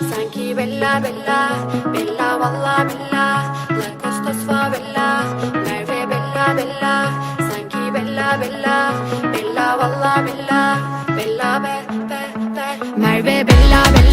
Sanki Bella Bella Bella valla Bella La Costas Favela Merve Bella Bella. Sanki Bella Bella Bella valla Bella Bella be be be. Merve Bella Bella Bella Bella